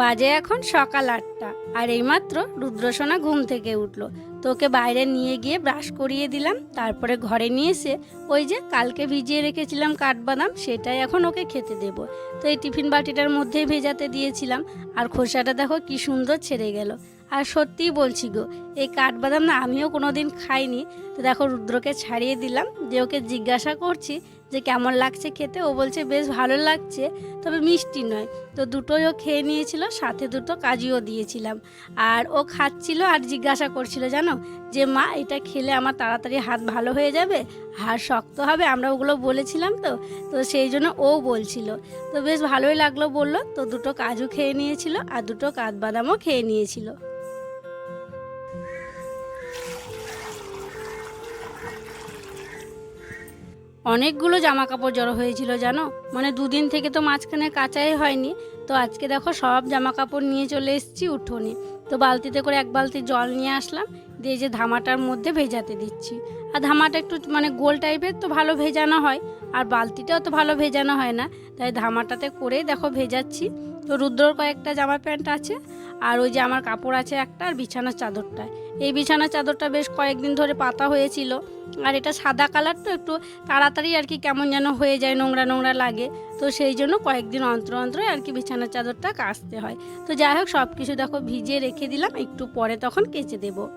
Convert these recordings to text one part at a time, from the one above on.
বাজে এখন সকাল আটটা। আর এইমাত্র রুদ্রসোনা ঘুম থেকে উঠল। তোকে বাইরে নিয়ে গিয়ে ব্রাশ করিয়ে দিলাম, তারপরে ঘরে নিয়ে এসে ওই যে কালকে ভিজিয়ে রেখেছিলাম কাঠবাদাম, সেটাই এখন ওকে খেতে দেবো। তো এই টিফিন বাটিটার মধ্যেই ভেজাতে দিয়েছিলাম। আর খোসাটা দেখো কি সুন্দর ছেড়ে গেল। আর সত্যিই বলছি গো, এই কাঠবাদাম না আমিও কোনো দিন খাইনি। তো দেখো রুদ্রকে ছাড়িয়ে দিলাম, যে ওকে জিজ্ঞাসা করছি যে কেমন লাগছে খেতে, ও বলছে, বেশ ভালো লাগছে, তবে মিষ্টি নয়। তো দুটোই ও খেয়ে নিয়েছিল, সাথে দুটো কাজুও দিয়েছিলাম। আর ও খাচ্ছিল আর জিজ্ঞাসা করছিল, জানো, যে মা, এটা খেলে আমার তাড়াতাড়ি হাত ভালো হয়ে যাবে, হাড় শক্ত হবে? আমরা ওগুলো বলেছিলাম তো তো সেই জন্য ও বলছিল। তো বেশ ভালোই লাগল বলল, তো দুটো কাজু খেয়ে নিয়েছিল আর দুটো কাঠবাদামও খেয়ে নিয়েছিল। অনেকগুলো জামা কাপড় জড়ো হয়েছিল, জানো? মানে দুদিন থেকে তো মাঝখানে কাচাই হয়নি। তো আজকে দেখো সব জামা কাপড় নিয়ে চলে এসেছি উঠোনে। তো বালতিতে করে এক বালতি জল নিয়ে আসলাম, দিয়ে যে ধামাটার মধ্যে ভেজাতে দিচ্ছি। আর ধামাটা একটু মানে গোল টাইপের তো ভালো ভেজানো হয়, আর বালতিটাও তো ভালো ভেজানো হয় না। তাই ধামাটাতে করেই দেখো ভেজাচ্ছি। তো রুদ্রর কয়েকটা জামা প্যান্ট আছে আর ওই যে আমার কাপড় আছে একটা আর বিছানার চাদরটা। এই বিছানার চাদরটা বেশ কয়েকদিন ধরে পাতা হয়েছিল। আর এটা সাদা কালার তো একটু তাড়াতাড়ি আর কি কেমন যেন হয়ে যায়, নোংরা নোংরা লাগে। তো সেই জন্য কয়েকদিন অন্তর অন্তর আর কি বিছানার চাদরটা কাচতে হয়। তো যাই হোক সব কিছু দেখো ভিজিয়ে রেখে দিলাম, একটু পরে তখন কেচে দেবো।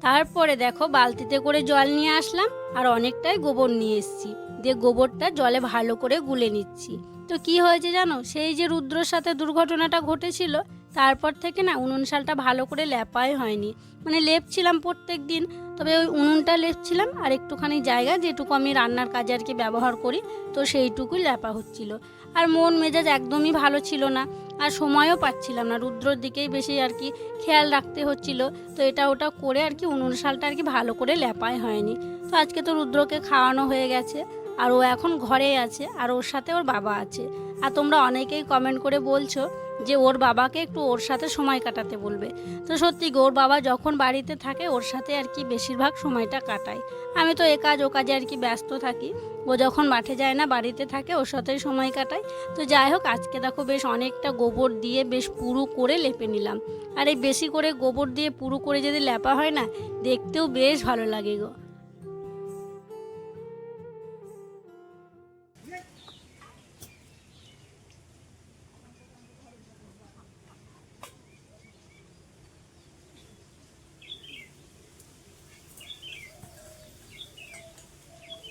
তারপরে দেখো বালতিতে করে জল নিয়ে আসলাম আর অনেকটাই গোবর নিয়ে এসেছি। দিয়ে গোবরটা জলে ভালো করে গুলে নিচ্ছি। তো কি হয়েছে জানো? সেই যে রুদ্রর সাথে দুর্ঘটনাটা ঘটেছিল তারপর থেকে না উনুন শালটা ভালো করে লেপাই হয়নি। মানে লেপছিলাম প্রত্যেক দিন তবে ওই উনুনটা লেপছিলাম আর একটুখানি জায়গা যেটুকু আমি রান্নার কাজে আর কি ব্যবহার করি, তো সেইটুকুই লেপা হচ্ছিল। আর মন মেজাজ একদমই ভালো ছিল না, আর সময়ও পাচ্ছিলাম না, রুদ্রর দিকেই বেশি আর কি খেয়াল রাখতে হচ্ছিল, তো এটা ওটা করে আর কি উনুন শালটা আর কি ভালো করে লেপাই হয়নি। তো আজকে তো রুদ্রকে খাওয়ানো হয়ে গেছে, আর ও এখন ঘরেই আছে, আর ওর সাথে ওর বাবা আছে। আর তোমরা অনেকেই কমেন্ট করে বলছো যে ওর বাবাকে একটু ওর সাথে সময় কাটাতে বলবে। তো সত্যি ওর বাবা যখন বাড়িতে থাকে, ওর সাথে আর কি বেশিরভাগ সময়টা কাটায়। আমি তো এ কাজ, ও কাজে আর কি ব্যস্ত থাকি। ও যখন মাঠে যায় না, বাড়িতে থাকে, ওর সাথেই সময় কাটায়। তো যাই হোক, আজকে দেখো বেশ অনেকটা গোবর দিয়ে বেশ পুরু করে লেপে নিলাম। আর এই বেশি করে গোবর দিয়ে পুরু করে যদি লেপা হয় না, দেখতেও বেশ ভালো লাগে গো।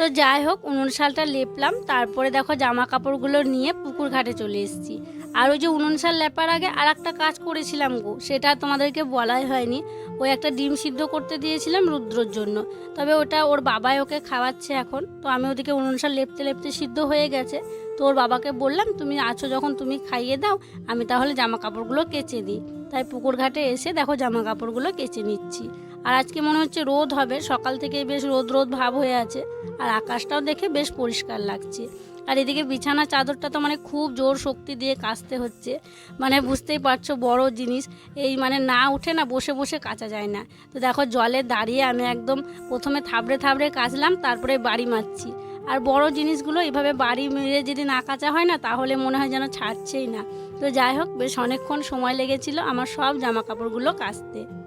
তো যাই হোক, উনুন শালটা লেপলাম। তারপরে দেখো জামা কাপড়গুলো নিয়ে পুকুর ঘাটে চলে এসেছি। আর ওই যে উনুন শাল লেপার আগে আর একটা কাজ করেছিলাম গো, সেটা তোমাদেরকে বলাই হয়নি। ওই একটা ডিম সিদ্ধ করতে দিয়েছিলাম রুদ্রর জন্য। তবে ওটা ওর বাবাই ওকে খাওয়াচ্ছে এখন। তো আমি ওদিকে উনুন শাল লেপতে লেপতে সিদ্ধ হয়ে গেছে। তো ওর বাবাকে বললাম, তুমি আছো যখন, তুমি খাইয়ে দাও, আমি তাহলে জামা কাপড়গুলো কেচে দিই। তাই পুকুর ঘাটে এসে দেখো জামা কাপড়গুলো কেচে নিচ্ছি। আর আজকে মনে হচ্ছে রোদ হবে। সকাল থেকে বেশ রোদ রোদ ভাব হয়ে আছে। আর আকাশটাও দেখে বেশ পরিষ্কার লাগছে। আর এদিকে বিছানা চাদরটা তো মানে খুব জোর শক্তি দিয়ে কাচতে হচ্ছে। মানে বুঝতেই পারছ বড় জিনিস। এই মানে না উঠে না বসে বসে কাচা যায় না। তো দেখো জলে দাঁড়িয়ে আমি একদম প্রথমে থাবড়ে থাবড়ে কাচলাম, তারপরে বাড়ি মারছি। আর বড় জিনিসগুলো এভাবে বাড়ি মেরে যদি না কাচা হয় না, তাহলে মনে হয় যেন ছাড়ছেই না। তো যাই হোক, বেশ অনেকক্ষণ সময় লেগেছিল আমার সব জামা কাপড়গুলো কাচতে।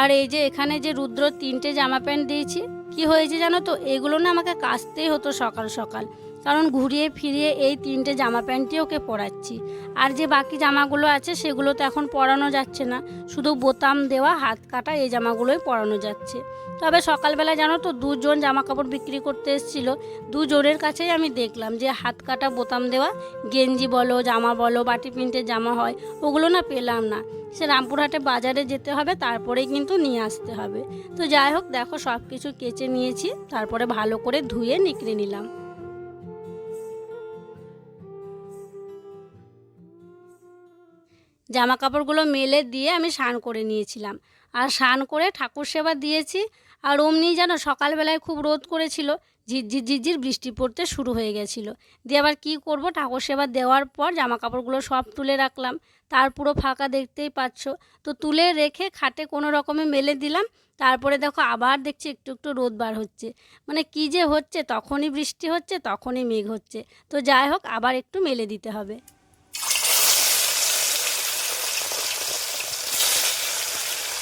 আর এই যে এখানে যে রুদ্র তিনটে জামা প্যান্ট দিয়েছি, কি হয়েছে জানো তো? এগুলো না আমাকে কাচতেই হতো সকাল সকাল। কারণ ঘুরিয়ে ফিরিয়ে এই তিনটে জামা প্যান্টই ওকে পরাচ্ছি। আর যে বাকি জামাগুলো আছে সেগুলো তো এখন পরানো যাচ্ছে না। শুধু বোতাম দেওয়া, হাত কাটা এই জামাগুলোই পরানো যাচ্ছে। তবে সকালবেলা জানো তো দুজন জামা কাপড় বিক্রি করতে এসেছিল। দুজনের কাছেই আমি দেখলাম যে হাত কাটা, বোতাম দেওয়া, গেঞ্জি বলো, জামা বলো, বাটি প্রিন্টের জামা হয়, ওগুলো না পেলাম না। সে রামপুরহাটে বাজারে যেতে হবে, তারপরেই কিন্তু নিয়ে আসতে হবে। তো যাই হোক, দেখো সব কিছু কেচে নিয়েছি, তারপরে ভালো করে ধুয়ে নিকড়ে নিলাম। জামা কাপড়গুলো মেলে দিয়ে আমি স্নান করে নিয়েছিলাম। আর স্নান করে ঠাকুর সেবা দিয়েছি। আর অমনি যেন সকালবেলায় খুব রোদ করেছিল, ঝিরঝির ঝিরঝির বৃষ্টি পড়তে শুরু হয়ে গেছিল। দিয়ে আবার কী করব? ঠাকুর সেবা দেওয়ার পর জামা কাপড়গুলো সব তুলে রাখলাম। তার পুরো ফাঁকা দেখতেই পাচ্ছ। তো তুলে রেখে খাটে কোনো রকমে মেলে দিলাম। তারপরে দেখো আবার দেখছি একটু একটু রোদ বার হচ্ছে। মানে কী যে হচ্ছে, তখনই বৃষ্টি হচ্ছে, তখনই মেঘ হচ্ছে। তো যাই হোক, আবার একটু মেলে দিতে হবে।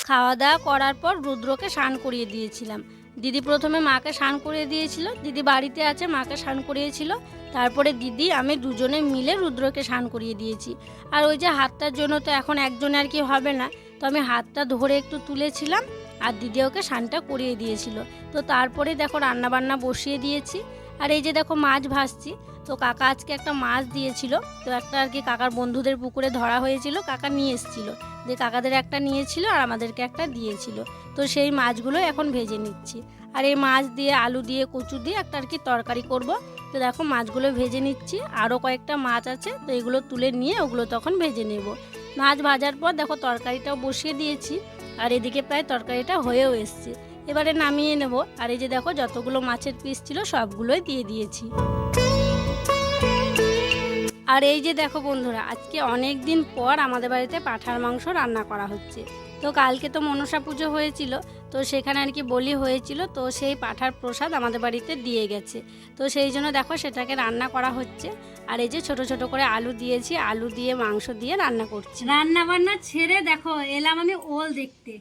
খাওয়া দাওয়া করার পর রুদ্রকে স্নান করিয়ে দিয়েছিলাম। দিদি প্রথমে মাকে স্নান করিয়ে দিয়েছিল, দিদি বাড়িতে আছে, মাকে স্নান করিয়েছিল। তারপরে দিদি, আমি দুজনে মিলে রুদ্রকে স্নান করিয়ে দিয়েছি। আর ওই যে হাতটার জন্য তো এখন একজনে আর কি হবে না, তো আমি হাতটা ধরে একটু তুলেছিলাম আর দিদি ওকে স্নানটা করিয়ে দিয়েছিল। তো তারপরে দেখো রান্না বান্না বসিয়ে দিয়েছি। আর এই যে দেখো মাছ ভাজছি তো কাকা আজকে একটা মাছ দিয়েছিল, তো একটা আর কি কাকার বন্ধুদের পুকুরে ধরা হয়েছিল, কাকা নিয়ে এসেছিল। যে কাকাদের একটা নিয়েছিল আর আমাদেরকে একটা দিয়েছিল। তো সেই মাছগুলো এখন ভেজে নিচ্ছি। আর এই মাছ দিয়ে, আলু দিয়ে, কচু দিয়ে একটা আর কি তরকারি করব। তো দেখো মাছগুলো ভেজে নিচ্ছি, আরও কয়েকটা মাছ আছে, তো এগুলো তুলে নিয়ে ওগুলো তখন ভেজে নেব। মাছ ভাজার পর দেখো তরকারিটাও বসিয়ে দিয়েছি, আর এদিকে প্রায় তরকারিটা হয়েও এসছে। এবারে নামিয়ে নেব, আর এই যে দেখো যতগুলো মাছের পিস ছিল সবগুলোই দিয়ে দিয়েছি। আর এই যে দেখো বন্ধুরা, আজকে অনেক দিন পর আমাদের বাড়িতে পাঁঠার মাংস রান্না করা হচ্ছে। তো কালকে তো মনসা পুজো হয়েছিল, তো সেখানে আর কি বলি হয়েছিল, তো সেই পাঁঠার প্রসাদ আমাদের বাড়িতে দিয়ে গেছে। তো সেই জন্য দেখো সেটাকে রান্না করা হচ্ছে। আর এই যে ছোট ছোট করে আলু দিয়েছি, আলু দিয়ে, মাংস দিয়ে রান্না করছি। রান্না বান্না ছেড়ে দেখো, এলাম আমি ওল দেখতে।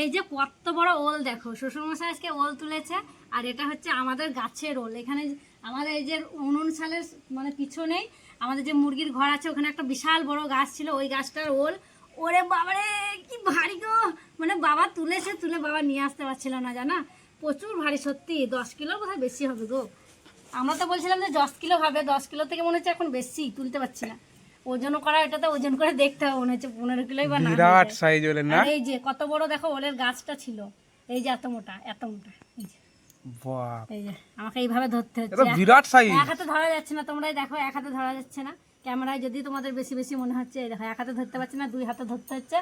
এই যে কত বড় ওল দেখো, শ্বশুরমশাই আজকে ওল তুলেছে, আর এটা হচ্ছে আমাদের গাছের ওল। এখানে আমাদের এই যে উনুন সালের মানে পিছনেই আমাদের যে মুরগির ঘর আছে ওখানে একটা বিশাল বড় গাছ ছিল ওই গাছটার ওল। ওরে বাবারে কি ভারী গো! মানে বাবা তুলেছে তুলে বাবা নিয়ে আসতে পারছিল না জানা? প্রচুর ভারী সত্যি। দশ কিলো বোধহয় বেশি হবে গো। আমরা তো বলছিলাম যে দশ কিলো হবে দশ কিলো থেকে মনে হচ্ছে এখন বেশি তুলতে পারছি না। ওজন করা এটা তো ওজন করে দেখতে হবে মনে হচ্ছে পনেরো কিলোই বা না বিরাট সাইজ ওলেন না? এই যে কত বড় দেখো ওলের গাছটা ছিল। এই যে এত মোটা এত মোটা এই যে। বাহ এই যে আমাকে এইভাবে ধরতে এটা বিরাট সাইজ এক হাতে ধরা যাচ্ছে না তোমরাই দেখো এক হাতে ধরা যাচ্ছে না। ক্যামেরায় যদি তোমাদের বেশি বেশি মনে হচ্ছে এই দেখো এক হাতে ধরতে পারছি না দুই হাতে ধরতে হচ্ছে।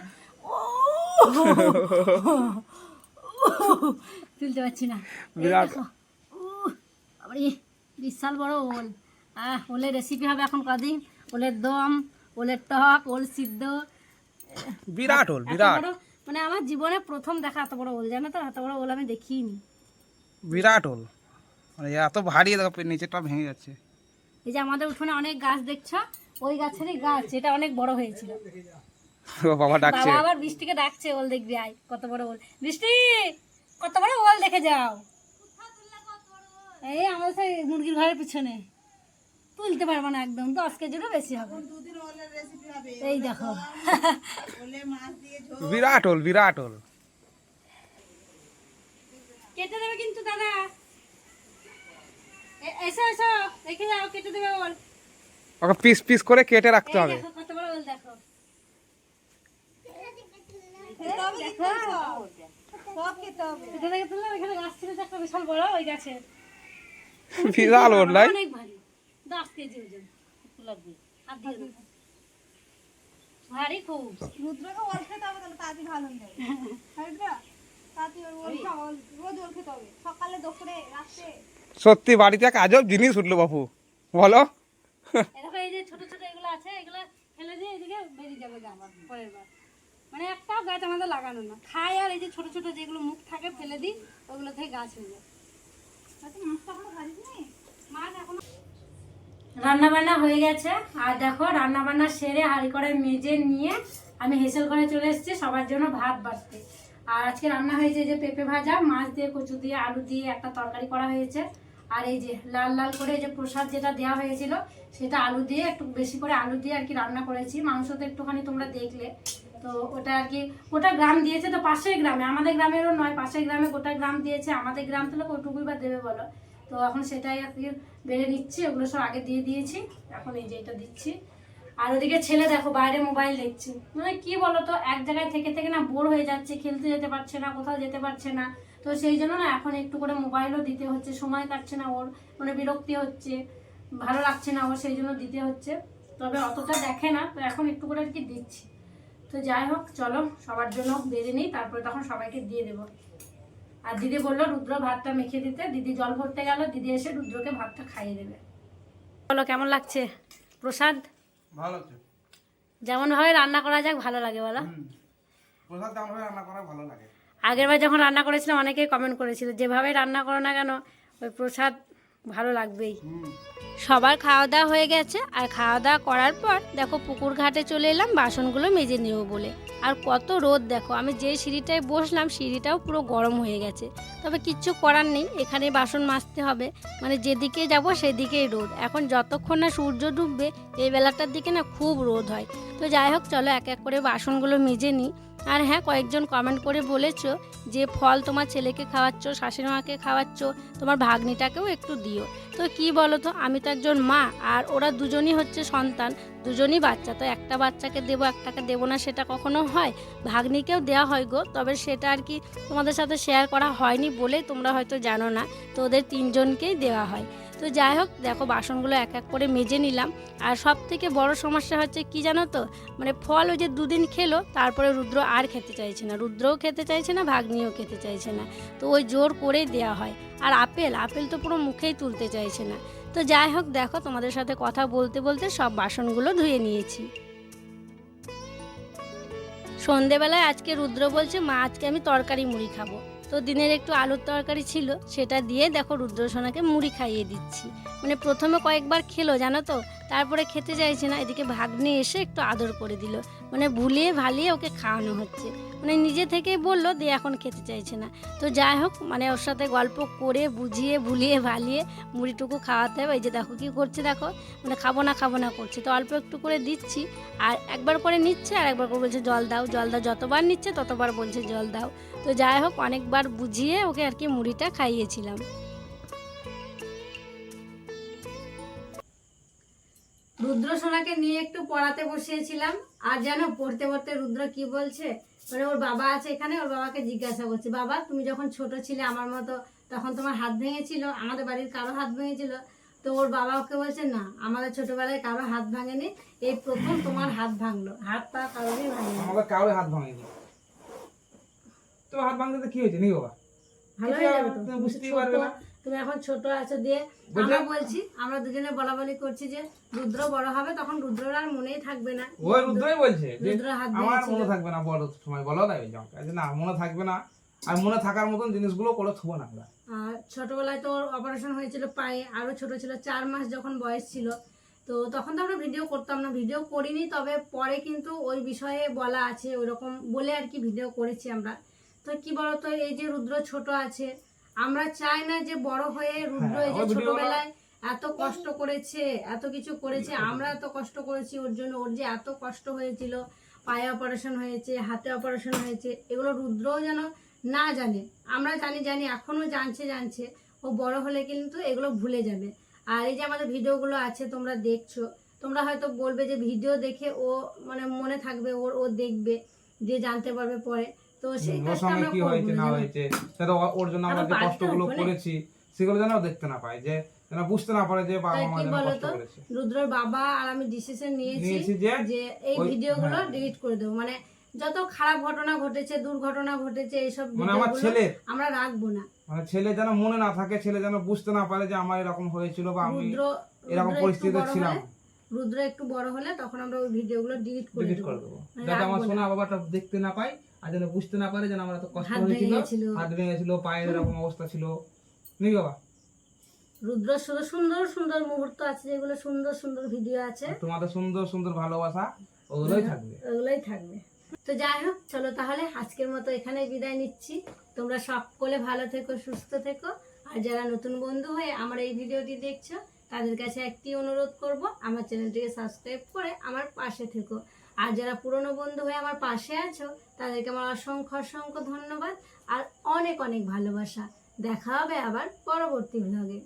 তুলতে পারছি না। বিরাট। দেখো। উহ, বাবারে, বিশাল বড় ওল। আহ ওলের রেসিপি হবে এখন কদিন? ওলের দম ওলের টক ওল সিদ্ধ। বিরাট ওল বিরাট। মানে আমার জীবনে প্রথম দেখা এত বড় ওল জানো তো? এত বড় ওল আমি দেখিনি। বিরাট ওল মানে এত ভারী দেখো নিচেটা ভেঙে যাচ্ছে। এই যে আমাদের উঠোনে অনেক গাছ দেখছ ওই গাছেরই গাছ এটা অনেক বড় হয়েছিল। ও বাবা ডাকছে। বাবা আবার বৃষ্টিকে ডাকছে ওল দেখবি আয় কত বড় ওল। বৃষ্টি কত বড় ওল দেখে যাও। এই আমাদের সেই মুরগির ঘরের পিছনে। তুলতে পারব না একদম দশ কেজিরও বেশি হবে। এই দেখো। বিরাট ওল বিরাট ওল কেটে দেবে কিন্তু দাদা। এসো এসো রেখে যাও কেটে দেবে ওল ওকে পিস পিস করে কেটে রাখতে হবে। কত বড় ওল দেখো। বিশাল ভারী দশ কেজি ওজন। লাগবে হাত দিয়ে দেখো। ভারী খুব। রুদ্রকে ওল খেতে তাহলে তাড়াতাড়ি ভালো হয়ে হবে সত্যি বাড়িতে এক আজব জিনিস উঠল বাপু। বলো। এই যে ছোট ছোট এগুলো আছে এগুলো ফেলে দিয়ে এদিকে বেরিয়ে যাবে আবার পরের বার। মানে একটাও গাছ আমাদের লাগানো না। খাই আর এই যে ছোট ছোট যেগুলো মুখ থাকে ফেলে দিই ওগুলো থেকে গাছ হয়ে যায়। মাছটা এখনও মাছ এখনও রান্না বান্না হয়ে গেছে। আর দেখো রান্না বান্না সেরে হাঁড়ি করে মেজে নিয়ে আমি হেসেল ঘরে চলে এসেছি সবার জন্য ভাত বাড়তে আর আজকে রান্না হয়েছে যে পেঁপে ভাজা, মাছ দিয়ে কচু দিয়ে, আলু দিয়ে একটা তরকারি করা হয়েছে। আর এই যে লাল লাল করে যে প্রসাদ যেটা দেওয়া হয়েছিল, সেটা আলু দিয়ে, একটু বেশি করে আলু দিয়ে আর কি রান্না করেছি। মাংস তো একটুখানি তোমরা দেখলে। তো ওটা আর কি, ওটা গ্রাম দিয়েছে তো পাশের গ্রামে, আমাদের গ্রামেরও নয়, পাশের গ্রামে গোটা গ্রাম দিয়েছে, আমাদের গ্রাম থেকে ওটুকুই বা দেবে বলো? তো এখন সেটাই আর কি বেড়ে নিচ্ছি, ওগুলো সব আগে দিয়ে দিয়েছি, এখন এই যে এটা দিচ্ছি। আর ওদিকে ছেলে দেখো, বাইরে মোবাইল দেখছে। মানে কি বলতো, এক জায়গায় থেকে থেকে না বোর হয়ে যাচ্ছে, খেলতে যেতে পারছে না, কোথাও যেতে পারছে না। তো সেই জন্য না এখন একটু করে মোবাইলও দিতে হচ্ছে, সময় কাটছে না ওর মানে বিরক্তি হচ্ছে, ভালো লাগছে না ওর, সেই জন্য দিতে হচ্ছে। তবে অতটা দেখে না, তো এখন একটু করে আর কি দিচ্ছি তো যাই হোক, চলো, সবার জন্য বেড়ে নিই, তারপরে তখন সবাইকে দিয়ে দেবো। আর দিদি বলল, রুদ্র ভাতটা মেখে দিতে। দিদি জল ভরতে গেল, দিদি এসে রুদ্রকে ভাতটা খাইয়ে দেবে। বলো, কেমন লাগছে? প্রসাদ? ভালো লাগছে যেমনভাবে রান্না করা যাক ভালো লাগে বলো। প্রসাদ দাম হয়ে রান্না করা ভালো লাগে। আগেরবার যখন রান্না করেছিলাম অনেকেই কমেন্ট করেছিল যেভাবে রান্না করো না কেন ওই প্রসাদ ভালো লাগবেই। সবার খাওয়া দাওয়া হয়ে গেছে আর খাওয়া দাওয়া করার পর দেখো পুকুর ঘাটে চলে এলাম বাসনগুলো মেজে নেব বলে। আর কত রোদ দেখো আমি যে সিঁড়িটায় বসলাম সিঁড়িটাও পুরো গরম হয়ে গেছে। তবে কিচ্ছু করার নেই এখানে বাসন মাজতে হবে। মানে যেদিকে যাব সেদিকেই রোদ। এখন যতক্ষণ না সূর্য ডুববে এই বেলাটার দিকে না খুব রোদ হয়। তো যাই হোক চলো এক এক করে বাসনগুলো মেজে নিই। আর হ্যাঁ কয়েকজন কমেন্ট করে বলেছ যে, ফল তোমার ছেলেকে খাওয়াচ্ছ শাশুড়ি মাকে খাওয়াচ্ছ, তোমার ভাগ্নিটাকেও একটু দিও। তো কি বলো তো আমি তো একজন মা, আর ওরা দুজনই হচ্ছে সন্তান, দুজনই বাচ্চা। তো একটা বাচ্চাকে দেবো, একটাকে দেবো না, সেটা কখনো হয়? ভাগ্নিকেও দেওয়া হয় গো, তবে সেটা আর কি তোমাদের সাথে শেয়ার করা হয়নি বলে তোমরা হয়তো জানো না। তো ওদের তিনজনকেই দেওয়া হয়। তো যাই হোক, দেখো বাসনগুলো এক এক করে মেজে নিলাম। আর সব থেকে বড় সমস্যা হচ্ছে কি জানো তো? মানে ফল ওই যে দুদিন খেলো, তারপরে রুদ্র আর খেতে চাইছে না। রুদ্রও খেতে চাইছে না, ভাগ্নিও খেতে চাইছে না। তো ওই জোর করেই দেওয়া হয়। আর আপেল আপেল তো পুরো মুখেই তুলতে চাইছে না। তো যাই হোক, দেখো তোমাদের সাথে কথা বলতে বলতে সব বাসনগুলো ধুয়ে নিয়েছি। সন্ধেবেলায় আজকে রুদ্র বলছে, মা, আজকে আমি তরকারি মুড়ি খাব। তো দিনের একটু আলুর তরকারি ছিল, সেটা দিয়ে দেখো রুদ্রসোনাকে মুড়ি খাইয়ে দিচ্ছি। মানে প্রথমে কয়েকবার খেলো, জানো তো? তারপরে খেতে চাইছে না, এদিকে ভাগ্নে এসে একটু আদর করে দিল। মানে ভুলিয়ে ভালিয়ে ওকে খাওয়ানো হচ্ছে। মানে নিজে থেকেই বলল দিয়ে এখন খেতে চাইছে না। তো যাই হোক মানে ওর সাথে গল্প করে বুঝিয়ে, ভুলিয়ে, ভালিয়ে মুড়িটুকু খাওয়াতে হবে। এই যে দেখো কী করছে দেখো মানে খাব না খাব না করছে। তো অল্প একটু করে দিচ্ছি, আর একবার করে নিচ্ছে, আর একবার করে বলছে, জল দাও জল দাও। যতবার নিচ্ছে, ততবার বলছে, জল দাও। তো যাই হোক, অনেকবার বুঝিয়ে ওকে আর কি মুড়িটা খাইয়েছিলাম। রুদ্র সোনাকে নিয়ে একটু পড়াতে বসিয়েছিলাম। আর জানো পড়তে পড়তে রুদ্র কি বলছে? মানে ওর বাবা আছে এখানে ওর বাবাকে জিজ্ঞাসা করছে বাবা তুমি যখন ছোট ছিলে আমার মতো তখন তোমার হাত ভেঙেছিল? আমাদের বাড়ির কারও হাত ভেঙেছিল? তো ওর বাবা ওকে বলছে না আমাদের ছোটবেলায় কারও হাত ভাঙেনি। এই প্রথম তোমার হাত ভাঙলো। হাত পা কারোরই ভাঙেনি। আমাদের কারোর হাত ভাঙেনি। তো হাত ভাঙতে কি হয়েছে? নি বাবা। ভালো হয়ে যাবে তো। বুঝতেই পারবে না। তুমি এখন ছোট আছো দিয়ে আমরা বলছি আমরা দুজনে বলা বলি করছি যে রুদ্র বড় হবে তখন রুদ্রর আর মনেই থাকবে না। ওই রুদ্রই বলছে রুদ্র হাত আমার মনে থাকবে না বড় সময় বলো তাই ওই যে না মনে থাকবে না। আর মনে থাকার মতন জিনিসগুলো করে থবো না আমরা। আর ছোটবেলায় তো অপারেশন হয়েছিল পায়ে আরও ছোট ছিল চার মাস যখন বয়স ছিল। তো তখন তো আমরা ভিডিও করতাম না ভিডিও করিনি তবে পরে কিন্তু ওই বিষয়ে বলা আছে ওইরকম বলে আর কি ভিডিও করেছি আমরা। তো কি বলতো এই যে রুদ্র ছোট আছে আমরা চাই না যে বড় হয়ে রুদ্র হ্যাঁ, এই যে ছোটবেলায় এত কষ্ট করেছে এত কিছু করেছে আমরা এত কষ্ট করেছি ওর জন্য ওর যে এত কষ্ট হয়েছিল পায়ে অপারেশন হয়েছে হাতে অপারেশন হয়েছে এগুলো রুদ্রও যেন না জানে। আমরা জানি জানি এখনও জানছে জানছে ও বড় হলে কিন্তু এগুলো ভুলে যাবে। আর এই যে আমাদের ভিডিওগুলো আছে তোমরা দেখছ তোমরা হয়তো বলবে যে ভিডিও দেখে ও মানে মনে থাকবে ওর ও দেখবে যে জানতে পারবে পরে। তো সেই কাজটা আমরা কি হয়েছে না, হয়েছে সেটা ওর জন্য আমরা যে কষ্টগুলো করেছি। সেগুলো যেন দেখতে না পায় যে যেন বুঝতে না পারে যে বাবা মা যেন কষ্ট করেছে। রুদ্রর বাবা আর আমি ডিসিশন নিয়েছি যে এই ভিডিওগুলো হ্যাঁ। ডিলিট করে দেবো। মানে যত খারাপ ঘটনা ঘটেছে দুর্ঘটনা ঘটেছে এইসব মানে আমার ছেলে আমরা রাখব না। মানে ছেলে যেন মনে না থাকে ছেলে যেন বুঝতে না পারে যে আমার এরকম হয়েছিল বা আমি এরকম পরিস্থিতিতে ছিলাম। রুদ্র একটু বড় হলে তখন আমরা ওই ভিডিওগুলো ডিলিট করে ডিলিট করে দেবো। মানে যাতে আমার সোনা বাবাটা দেখতে না পায় আর যেন বুঝতে না পারে যেন আমার এত কষ্ট হয়েছিল হাত ভেঙে গেছিল। পায়ের এরকম অবস্থা ছিল। নি বাবা। রুদ্র শুধু সুন্দর সুন্দর মুহূর্ত আছে যেগুলো সুন্দর সুন্দর ভিডিও আছে। তোমাদের সুন্দর সুন্দর ভালোবাসা ওগুলোই থাকবে। ওগুলোই থাকবে। তো যাই হোক চলো তাহলে আজকের মতো এখানে বিদায় নিচ্ছি। তোমরা সকলে ভালো থেকো সুস্থ থেকো। আর যারা নতুন বন্ধু হয়ে আমার এই ভিডিওটি দেখছ তাদের কাছে একটি অনুরোধ করব আমার চ্যানেলটিকে সাবস্ক্রাইব করে আমার পাশে থেকো। আর যারা পুরনো বন্ধু হয়ে আমার পাশে আছো, তাদেরকে আমার অসংখ্য অসংখ্য ধন্যবাদ আর অনেক অনেক ভালোবাসা। দেখা হবে আবার পরবর্তী ভ্লগে